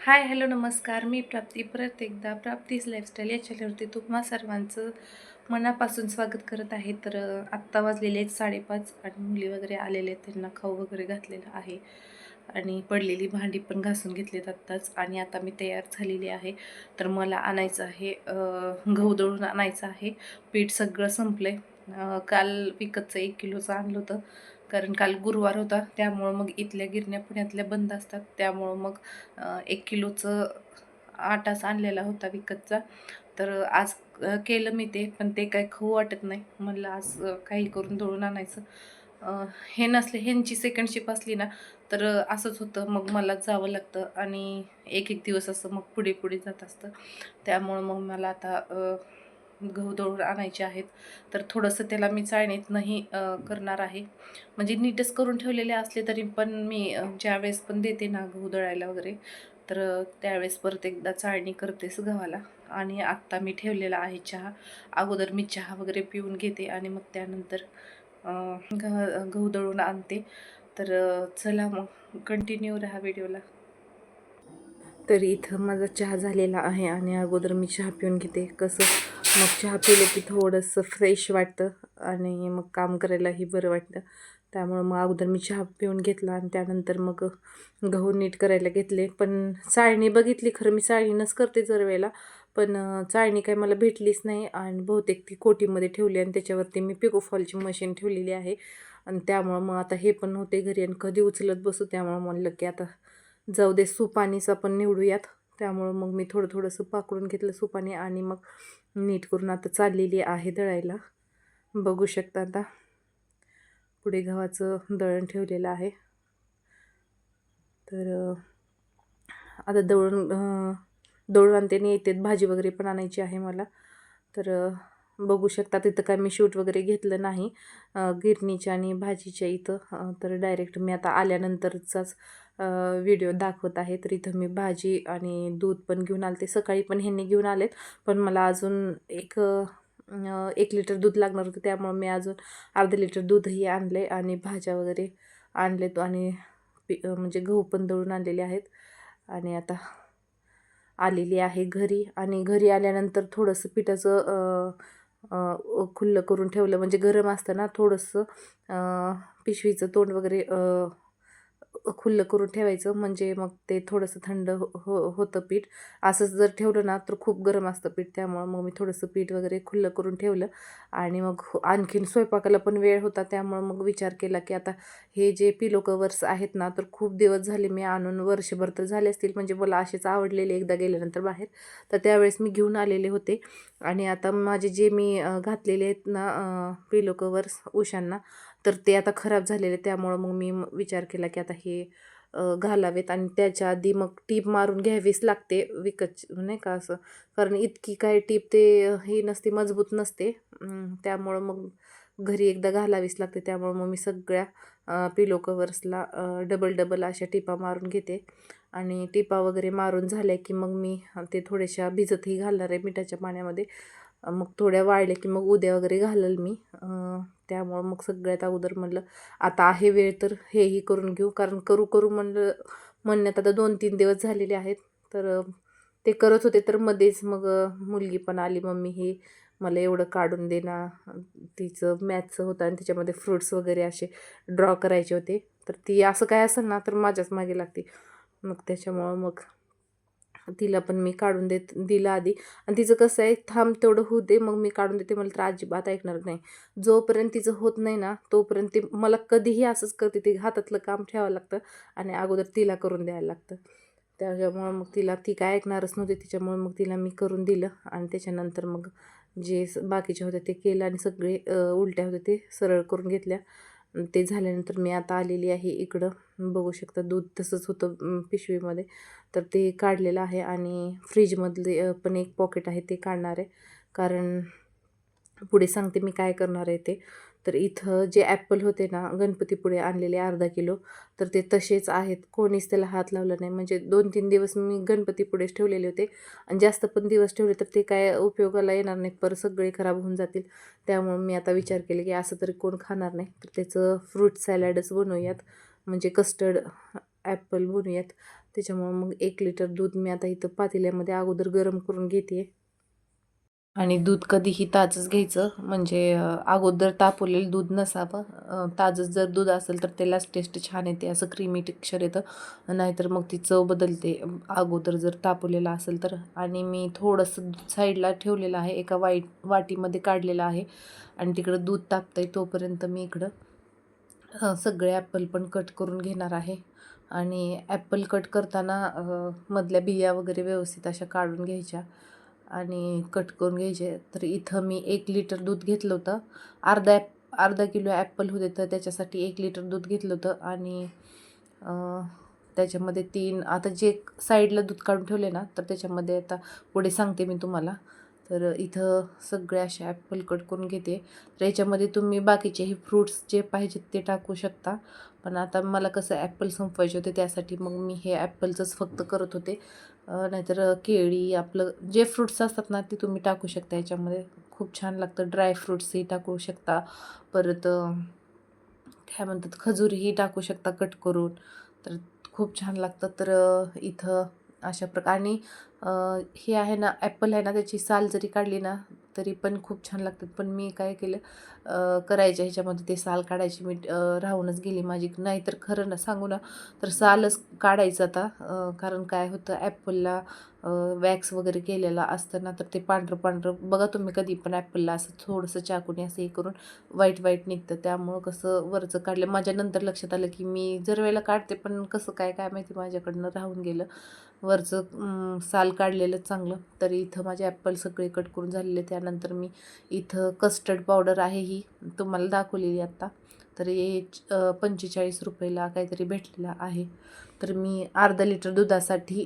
Hi hello नमस्कार. मी प्राप्ती. परत एकदा प्राप्तीज लाईफस्टाईल या चॅनलवरती तुम्हा सर्वांचं मनापासून स्वागत करत आहे. तर आत्ता वाजलेले आहेत साडेपाच आणि मुली वगैरे आलेले आहेत. त्यांना खाऊ वगैरे घातलेला आहे. आणि पडलेली भांडी पण घासून घेतलीत आत्ताच. आणि आता मी तयार झालेली आहे. तर मला आणायचं आहे गहू दळून आणायचं आहे. पीठ सगळं संपलं आहे काल विकतचं एक किलोचं आणलं होतं. कारण काल गुरुवार होता. त्यामुळं मग इथल्या गिरण्या पुण्यातल्या बंद असतात. त्यामुळं मग एक किलोचं आटाच आणलेला होता विकतचा. तर आज केलं मी ते पण ते काय खाऊ वाटत नाही. म्हणलं आज काही करून दळून आणायचं. हे नसले ह्यांची सेकंड शिप असली ना तर असंच होतं. मग मला जावं लागतं आणि एक एक दिवस असं मग पुढे पुढे जात असतं. त्यामुळं मग मला आता गहू दळून आणायचे आहेत. तर थोडंसं त्याला मी चाळणीत नाही करणार आहे. म्हणजे नीटच करून ठेवलेले असले तरी पण मी ज्यावेळेस पण देते ना गहू दळायला वगैरे तर त्यावेळेस परत एकदा चाळणी करतेच गव्हाला. आणि आत्ता मी ठेवलेला आहे चहा. अगोदर मी चहा वगैरे पिऊन घेते आणि मग त्यानंतर गह गहू दळून आणते. तर चला मग कंटिन्यू राहा व्हिडिओला. तर इथं माझा चहा झालेला आहे आणि अगोदर मी चहा पिऊन घेते. कसं? मग चहा पिलं की थोडंसं फ्रेश वाटतं आणि मग काम करायलाही बरं वाटतं. त्यामुळं मग अगोदर मी चहा पिऊन घेतला आणि त्यानंतर मग गहू नीट करायला घेतले. पण चाळणी बघितली खरं मी चाळणीनंच करते जर वेळेला. पण चाळणी काय मला भेटलीच नाही आणि बहुतेक ती कोटीमध्ये ठेवली आणि त्याच्यावरती मी पिकोफॉलची मशीन ठेवलेली आहे. आणि त्यामुळं मग आता हे पण होते घरी आणि कधी उचलत बसू त्यामुळं म्हणलं की आता जाऊ दे सुपाणीचं आपण निवडूयात. त्यामुळं मग मी थोडं थोडंसं पाकडून घेतलं सुपाणी आणि मग नीट करून आता चाललेली आहे दळायला. बघू शकता आता. पुढे गव्हाचं दळण ठेवलेलं आहे. तर आता दळून दळून आणते आणि येते भाजी वगैरे पण आणायची आहे मला. तर बघू शकता तिथं काय मी शूट वगैरे घेतलं नाही. गिरणीच्या आणि भाजीच्या इथं. तर डायरेक्ट मी आता आल्यानंतरचाच व्हिडिओ दाखवत आहे तर इथं मी भाजी आणि दूध पण घेऊन आले ते सकाळी पण ह्यांनी घेऊन आलेत. पण मला अजून एक एक लिटर दूध लागणार होतं. त्यामुळं मी अजून अर्धा लिटर दूधही आणले आणि भाज्या वगैरे आणलेत आणि पी म्हणजे गहू पण दळून आणलेले आहेत. आणि आता आलेली आहे घरी. आणि घरी आल्यानंतर थोडंसं पिठाचं खुल्लं करून ठेवलं. म्हणजे गरम असतं ना थोडंसं पिशवीचं तोंड वगैरे खुल्लं करून ठेवायचं. म्हणजे मग ते थोडंसं थंड हो हो- होतं पीठ. असंच जर ठेवलं ना तर खूप गरम असतं पीठ. त्यामुळं मग मी थोडंसं पीठ वगैरे खुल्लं करून ठेवलं. आणि मग हो, आणखीन स्वयंपाकाला पण वेळ होता. त्यामुळं मग विचार केला की आता हे जे पिलो कवर्स आहेत ना तर खूप दिवस झाले मी आणून वर्षभर तर झाले असतील. म्हणजे मला असेच आवडलेले एकदा गेल्यानंतर बाहेर. तर त्यावेळेस मी घेऊन आलेले होते. आणि आता माझे जे मी घातलेले आहेत ना पिलो कवर्स उशांना तर ते आता खराब झालेले त्यामुळं मग मी म- विचार केला की आता हे घालावेत आणि त्याच्या आधी मग टीप मारून घ्यावीच लागते विकत नाही का असं. कारण इतकी काय टीप ते ही नसते मजबूत नसते. त्यामुळं मग घरी एकदा घालावीच लागते. त्यामुळं मग मी सगळ्या पिलो कवर्सला डबल डबल अशा टिपा मारून घेते. आणि टिपा वगैरे मारून झाल्या की मग मी ते थोड्याशा भिजतही घालणार आहे मिठाच्या पाण्यामध्ये. मग थोड्या वाळल्या की मग उद्या वगैरे घालेल मी. त्यामुळं मग सगळ्यात अगोदर म्हणलं आता आहे वेळ तर हेही करून घेऊ. कारण करू करू म्हणलं म्हणण्यात आता दोन तीन दिवस झालेले आहेत. तर ते करत होते तर मध्येच मग मुलगी पण आली मम्मी हे मला एवढं काढून दे तिचं मॅथचं होतं आणि त्याच्यामध्ये फ्रुट्स वगैरे असे ड्रॉ करायचे होते. तर ती असं काय असेल ना तर माझ्याच मागे लागते. मग त्याच्यामुळं मग तिला पण मी काढून देत दिलं आधी. आणि तिचं कसं आहे थांब तेवढं होऊ दे मग मी काढून देते मला तर अजिबात ऐकणार नाही. जोपर्यंत तिचं होत नाही ना तोपर्यंत ती मला कधीही असंच करते ती हातातलं काम ठेवावं लागतं आणि अगोदर तिला करून द्यायला लागतं. त्याच्यामुळं मग तिला ती काय ऐकणारच नव्हती तिच्यामुळे मग तिला मी करून दिलं आणि त्याच्यानंतर मग जे स- बाकीचे होते ते केलं आणि सगळे उलट्या होते ते सरळ करून घेतल्या. ते झाल्यानंतर मी आता आलेली आहे इकडं. बघू शकता दूध तसंच होतं पिशवीमध्ये. तर ते काढलेलं आहे आणि फ्रीजमधले पण एक पॉकेट आहे ते काढणार आहे. कारण पुढे सांगते मी काय करणार आहे ते. तर इथं जे ॲपल होते ना गणपतीपुढे आणलेले अर्धा किलो तर ते तसेच आहेत. कोणीच त्याला हात लावला नाही. म्हणजे दोन तीन दिवस मी गणपतीपुढेच ठेवलेले होते. आणि जास्त पण दिवस ठेवले तर ते काय उपयोगाला येणार नाही परत सगळे खराब होऊन जातील. त्यामुळे मी आता विचार केला की असं तरी कोण खाणार नाही. तर त्याचं फ्रूट सॅलॅडच बनवूयात. म्हणजे कस्टर्ड ॲपल बनवूयात. त्याच्यामुळं मग एक लिटर दूध मी आता इथं पातेल्यामध्ये अगोदर गरम करून घेते आणि दूध कधीही ताजंच घ्यायचं. म्हणजे अगोदर तापवलेलं दूध नसावं. ताजंच जर दूध असेल तर त्यालाच टेस्ट छान येते. असं क्रीमी टेक्स्चर येतं. नाहीतर मग ती चव बदलते. अगोदर जर तापवलेलं असेल तर. आणि मी थोडंसं दूध साईडला ठेवलेलं आहे. एका वाईट वाटीमध्ये काढलेलं आहे. आणि तिकडं दूध तापतंय तोपर्यंत मी इकडं सगळे ॲपल पण कट करून घेणार आहे. आणि ॲपल कट करताना मधल्या बिया वगैरे व्यवस्थित अशा काढून घ्यायच्या. आणि कट करून घ्यायचे. तर इथं मी एक लिटर दूध घेतलं होतं. अर्धा ॲप अर्धा किलो ॲपल होते तर त्याच्यासाठी एक लिटर दूध घेतलं होतं. आणि त्याच्यामध्ये तीन आता जे साईडला दूध काढून ठेवले ना तर त्याच्यामध्ये आता पुढे सांगते मी तुम्हाला. तर इथं सगळे असे ॲपल कट करून घेते. तर याच्यामध्ये तुम्ही बाकीचेही फ्रूट्स जे पाहिजेत ते टाकू शकता. पण आता मला कसं ॲपल संपवायचे होते त्यासाठी मग मी हे ॲपलचंच फक्त करत होते. नाहीतर केळी आपलं जे फ्रूट्स असतात ना ते तुम्ही टाकू शकता याच्यामध्ये. खूप छान लागतं. ड्राय फ्रूट्सही टाकू शकता. परत काय म्हणतात? खजूरही टाकू शकता कट करून. तर खूप छान लागतं. तर इथं अशा प्रकारे आणि हे आहे ना ॲपल आहे ना त्याची साल जरी काढली ना तरी पण खूप छान लागतात. पण मी काय केलं करायच्या ह्याच्यामध्ये ते साल काढायची मी राहूनच गेली माझी. नाहीतर खरं ना सांगू ना तर सालच काढायचं आता. कारण काय होतं ॲपलला वॅक्स वगैरे केलेला असतं ना तर ते पांढरं पांढरं बघा तुम्ही कधी पण ॲपलला असं थोडंसं चाकूने असं हे करून वाईट वाईट निघतं. त्यामुळं कसं वरचं काढलं माझ्या नंतर लक्षात आलं की मी जर वेळेला काढते पण कसं काय काय माहिती माझ्याकडनं राहून गेलं. वरचं साल काढलेलं चांगलं. तर इथं माझे ॲपल सगळे कट करून झालेले. त्यानंतर मी इथं कस्टर्ड पावडर आहे ही तुम्हाला दाखवलेली आत्ता. तर हे पंचेचाळीस रुपयाला काहीतरी भेटलेला आहे. तर मी अर्धा लिटर दुधासाठी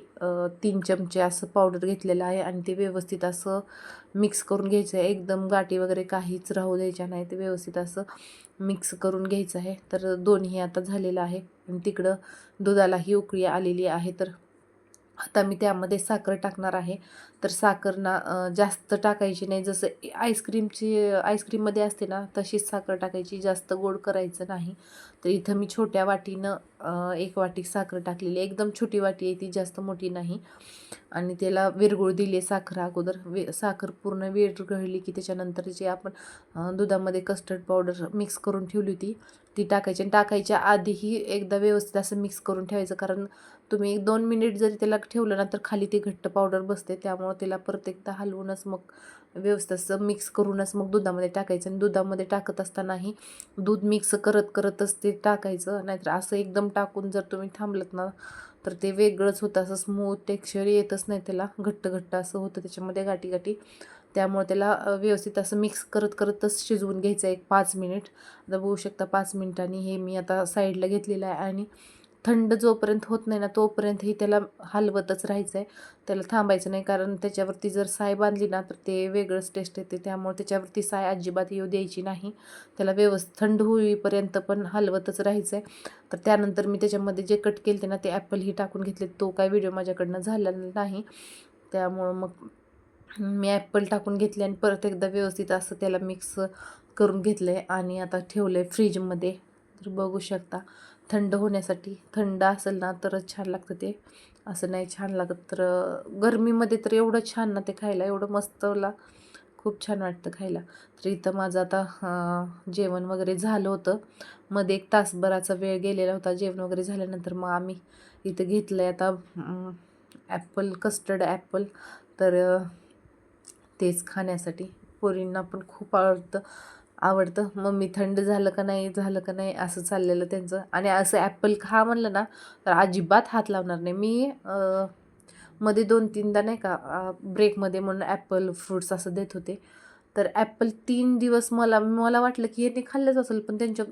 तीन चमचे असं पावडर घेतलेलं आहे आणि ते व्यवस्थित असं मिक्स करून घ्यायचं आहे. एकदम गाठी वगैरे काहीच राहू द्यायच्या नाही. ते व्यवस्थित असं मिक्स करून घ्यायचं आहे. तर दोन्ही आता झालेलं आहे. आणि तिकडं दुधालाही उकळी आलेली आहे. तर आता मी त्यामध्ये साखर टाकणार आहे. तर साखर ना जास्त टाकायची नाही. जसं आईस्क्रीमची आईस्क्रीममध्ये असते ना तशीच साखर टाकायची. जास्त गोड करायचं नाही. तर इथं मी छोट्या वाटीनं एक वाटी साखर टाकलेली एकदम छोटी वाटी आहे ती जास्त मोठी नाही. आणि त्याला विरगुळ दिली आहे साखर अगोदर. वे साखर पूर्ण विरघळली की त्याच्यानंतर जे आपण दुधामध्ये कस्टर्ड पावडर मिक्स करून ठेवली होती ती टाकायची. आणि टाकायच्या आधीही एकदा व्यवस्थित असं मिक्स करून ठेवायचं. कारण तुम्ही एक दोन मिनिट जरी त्याला ठेवलं ना तर खाली ती घट्ट पावडर बसते. त्यामुळं त्याला परत एकदा हलवूनच मग व्यवस्थित असं मिक्स करूनच मग दुधामध्ये टाकायचं. आणि दुधामध्ये टाकत असतानाही दूध मिक्स करत करतच ते टाकायचं. नाहीतर असं एकदम टाकून जर तुम्ही थांबलत ना तर ते वेगळंच होतं. असं स्मूथ टेक्स्चर येतच नाही त्याला. घट्ट घट्ट असं होतं. त्याच्यामध्ये गाठी गाठी. त्यामुळे त्याला व्यवस्थित असं मिक्स करत करतच शिजवून घ्यायचं एक पाच मिनिट. आता बघू शकता पाच मिनिटांनी हे मी आता साईडला घेतलेलं आहे. आणि थंड जोपर्यंत होत नाही ना तोपर्यंतही त्याला हलवतच राहायचं आहे त्याला थांबायचं नाही कारण त्याच्यावरती जर साय बांधली ना तर ते वेगळंच टेस्ट येते. त्यामुळे त्याच्यावरती साय अजिबात येऊ द्यायची नाही. त्याला व्यवस्थित थंड होईपर्यंत पण हलवतच राहायचं आहे तर त्यानंतर मी त्याच्यामध्ये जे कट केले ना ते ॲपलही टाकून घेतले तो काय व्हिडिओ माझ्याकडनं झालेला नाही. त्यामुळं मग मी ॲपल टाकून घेतले आणि परत एकदा व्यवस्थित असं त्याला मिक्स करून घेतलं आहे आणि आता ठेवलं आहे फ्रीजमध्ये. तर बघू शकता. थंड होण्यासाठी. थंड असेल ना तरच छान लागतं ते. असं नाही छान लागत तर गरमीमध्ये तर एवढं छान ना ते खायला. एवढं मस्तला खूप छान वाटतं खायला. तर इथं माझं आता जेवण वगैरे झालं होतं. मध्ये एक तासभराचा वेळ गेलेला होता. जेवण वगैरे झाल्यानंतर मग आम्ही इथं घेतलं आहे आता ॲपल कस्टर्ड ॲपल. तर तेच खाण्यासाठी. पोरींना पण खूप आवडतं. आवडतं. मम्मी थंड झालं का नाही झालं का नाही असं चाललेलं त्यांचं. आणि असं ॲपल खा म्हणलं ना तर अजिबात हात लावणार नाही. मी मध्ये दोन तीनदा नाही का ब्रेकमध्ये म्हणून ॲपल फ्रूट्स असं देत होते. तर ॲपल तीन दिवस मला मला वाटलं की यांनी खाल्लंच असेल पण त्यांच्या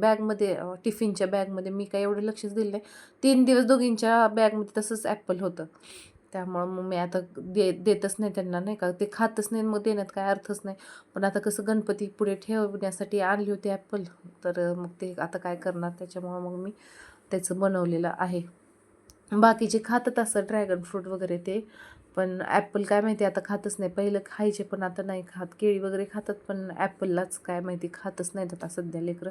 बॅगमध्ये टिफिनच्या बॅगमध्ये मी काय एवढं लक्षच दिलं नाही. तीन दिवस दोघींच्या बॅगमध्ये तसंच ॲपल होतं. त्यामुळं मग मी आता दे देतच नाही त्यांना नाही का? ते खातच नाही मग देण्यात काय अर्थच नाही. पण आता कसं गणपती पुढे ठेवण्यासाठी आणली होती ॲपल तर मग ते आता काय करणार? त्याच्यामुळं मग मी त्याचं बनवलेलं आहे. बाकीचे खातात असं ड्रॅगन फ्रूट वगैरे ते पण ॲपल काय माहिती आता खातच नाही. पहिलं खायचे पण आता नाही खात. केळी वगैरे खातात पण ॲपललाच काय माहिती खातच नाहीत आता सध्या लेकरं.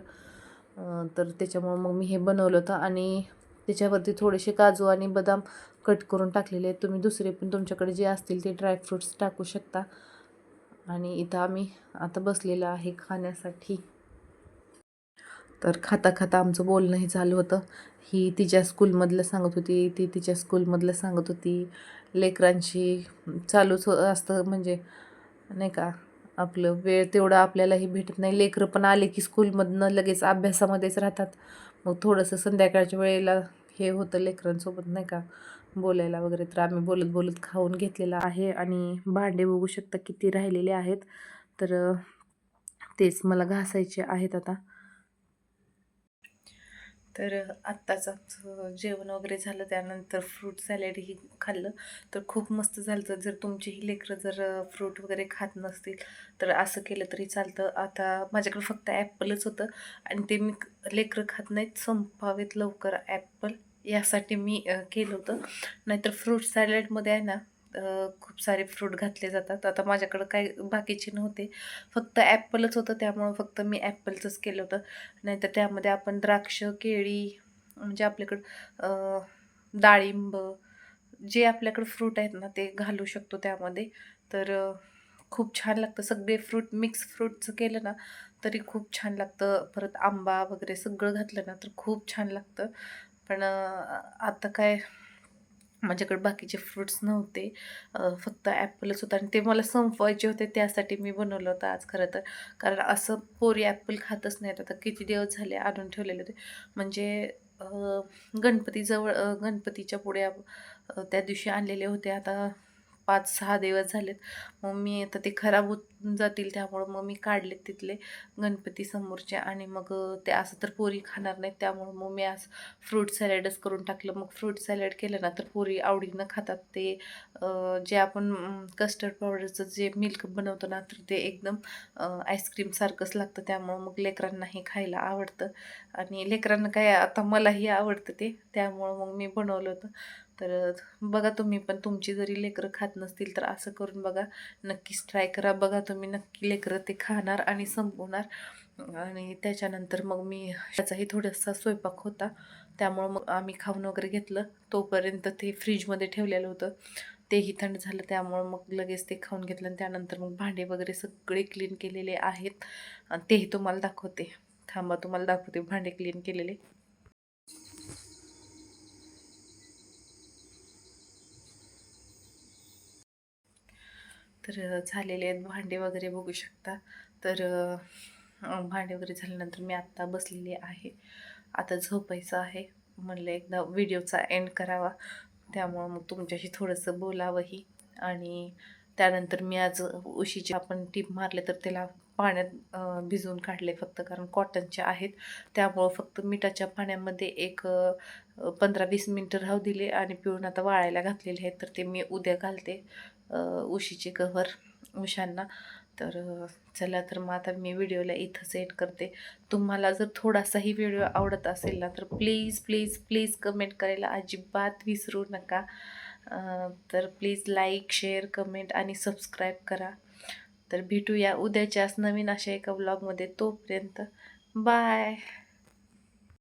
तर त्याच्यामुळं मग मी हे बनवलं होतं आणि त्याच्यावरती थोडेसे काजू आणि बदाम कट करून टाकलेले आहेत. तुम्ही दुसरे पण तुमच्याकडे जे असतील ते ड्रायफ्रूट्स टाकू शकता. आणि इथं आम्ही आता बसलेलं आहे खाण्यासाठी. तर खाता खाता आमचं बोलणंही चालू होतं. ही तिच्या स्कूलमधलं सांगत होती ती तिच्या स्कूलमधलं सांगत होती. लेकरांशी चालूच असतं म्हणजे नाही का आपलं वेळ तेवढा आपल्यालाही भेटत नाही. लेकरं पण आले की स्कूलमधनं लगेच अभ्यासामध्येच राहतात. मग थोडंसं संध्याकाळच्या वेळेला हे होतं लेकरांसोबत नाही का बोलायला वगैरे. तर आम्ही बोलत बोलत खाऊन घेतलेलं आहे आणि भांडे बघू शकता किती राहिलेले आहेत. तर तेच मला घासायचे आहेत आता. तर आत्ताच जेवण वगैरे झालं त्यानंतर फ्रूट सॅलडही खाल्लं. तर खूप मस्त झालं तर जर तुमचीही लेकरं जर फ्रूट वगैरे खात नसतील तर असं केलं तरी चालतं. आता माझ्याकडे फक्त ॲपलच होतं आणि ते मी लेकरं खात नाहीत. संपावेत लवकर ॲपल यासाठी मी केलं होतं. नाहीतर फ्रूट सॅलडमध्ये आहे ना खूप सारे फ्रूट घातले जातात. आता माझ्याकडं काही बाकीचे नव्हते. फक्त ॲपलच होतं त्यामुळं फक्त मी ॲपलचंच केलं होतं. नाहीतर त्यामध्ये आपण द्राक्ष केळी म्हणजे आपल्याकडं डाळिंब जे आपल्याकडं फ्रूट आहेत ना ते घालू शकतो त्यामध्ये. तर खूप छान लागतं. सगळे फ्रूट मिक्स फ्रूटचं केलं ना तरी खूप छान लागतं. परत आंबा वगैरे सगळं घातलं ना तर खूप छान लागतं. पण आता काय माझ्याकडे बाकीचे फ्रूट्स नव्हते. फक्त ॲपलच होतं आणि ते मला संपवायचे होते त्यासाठी मी बनवलं होतं आज खरं तर. कारण असं पोरी ॲपल खातच नाहीत. आता किती दिवस झाले आणून ठेवलेले होते. म्हणजे गणपतीजवळ गणपतीच्या पुढे त्या दिवशी आणलेले होते. आता पाच सहा दिवस झालेत. मग मी आता ते खराब होत जातील त्यामुळं मग मी काढलेत तिथले गणपती समोरचे आणि मग ते असं तर पोरी खाणार नाहीत त्यामुळं मग मी आज फ्रूट सॅलडच करून टाकलं. मग फ्रूट सॅलड केलं ना तर पोरी आवडीनं खातात. ते जे आपण कस्टर्ड पावडरचं जे मिल्क बनवतो ना तर ते एकदम आईस्क्रीमसारखंच लागतं. त्यामुळं मग लेकरांनाही खायला आवडतं. आणि लेकरांना काय आता मलाही आवडतं ते. त्यामुळं मग मी बनवलं होतं. तर बघा तुम्ही पण तुमची जरी लेकरं खात नसतील तर असं करून बघा. नक्कीच ट्राय करा. बघा तुम्ही नक्की लेकरं ते खाणार आणि संपवणार. आणि त्याच्यानंतर मग मी त्याचाही थोडासा स्वयंपाक होता. त्यामुळं मग आम्ही खाऊन वगैरे घेतलं. तोपर्यंत ते फ्रीजमध्ये ठेवलेलं होतं. तेही थंड झालं. त्यामुळं मग लगेच ते खाऊन घेतलं आणि त्यानंतर मग भांडे वगैरे सगळे क्लीन केलेले आहेत. आणि तेही तुम्हाला दाखवते. थांबा तुम्हाला दाखवते भांडे क्लीन केलेले. तर झालेले आहेत. भांडे वगैरे बघू शकता. तर भांडे वगैरे झाल्यानंतर मी आत्ता बसलेली आहे. आता झोपायचं आहे. म्हणलं एकदा व्हिडिओचा एंड करावा. त्यामुळं मग तुमच्याशी थोडंसं बोलावंही. आणि त्यानंतर मी आज उशीचे आपण टीप मारले तर त्याला पाण्यात भिजवून काढले फक्त कारण कॉटनचे आहेत. त्यामुळं फक्त मिठाच्या पाण्यामध्ये एक पंधरा वीस मिनटं राहू दिले आणि पिळून आता वाळायला घातलेले आहेत. तर ते मी उद्या घालते उशीचे कव्हर उशांना. तर चला तर मग आता मी व्हिडिओला इथं एड करते. तुम्हाला जर थोडासाही व्हिडिओ आवडत असेल ना तर प्लीज प्लीज प्लीज कमेंट करायला अजिबात विसरू नका. तर प्लीज लाईक शेअर कमेंट आणि सबस्क्राईब करा. तर भेटूया उद्याच्याच नवीन अशा एका ब्लॉगमध्ये तोपर्यंत बाय.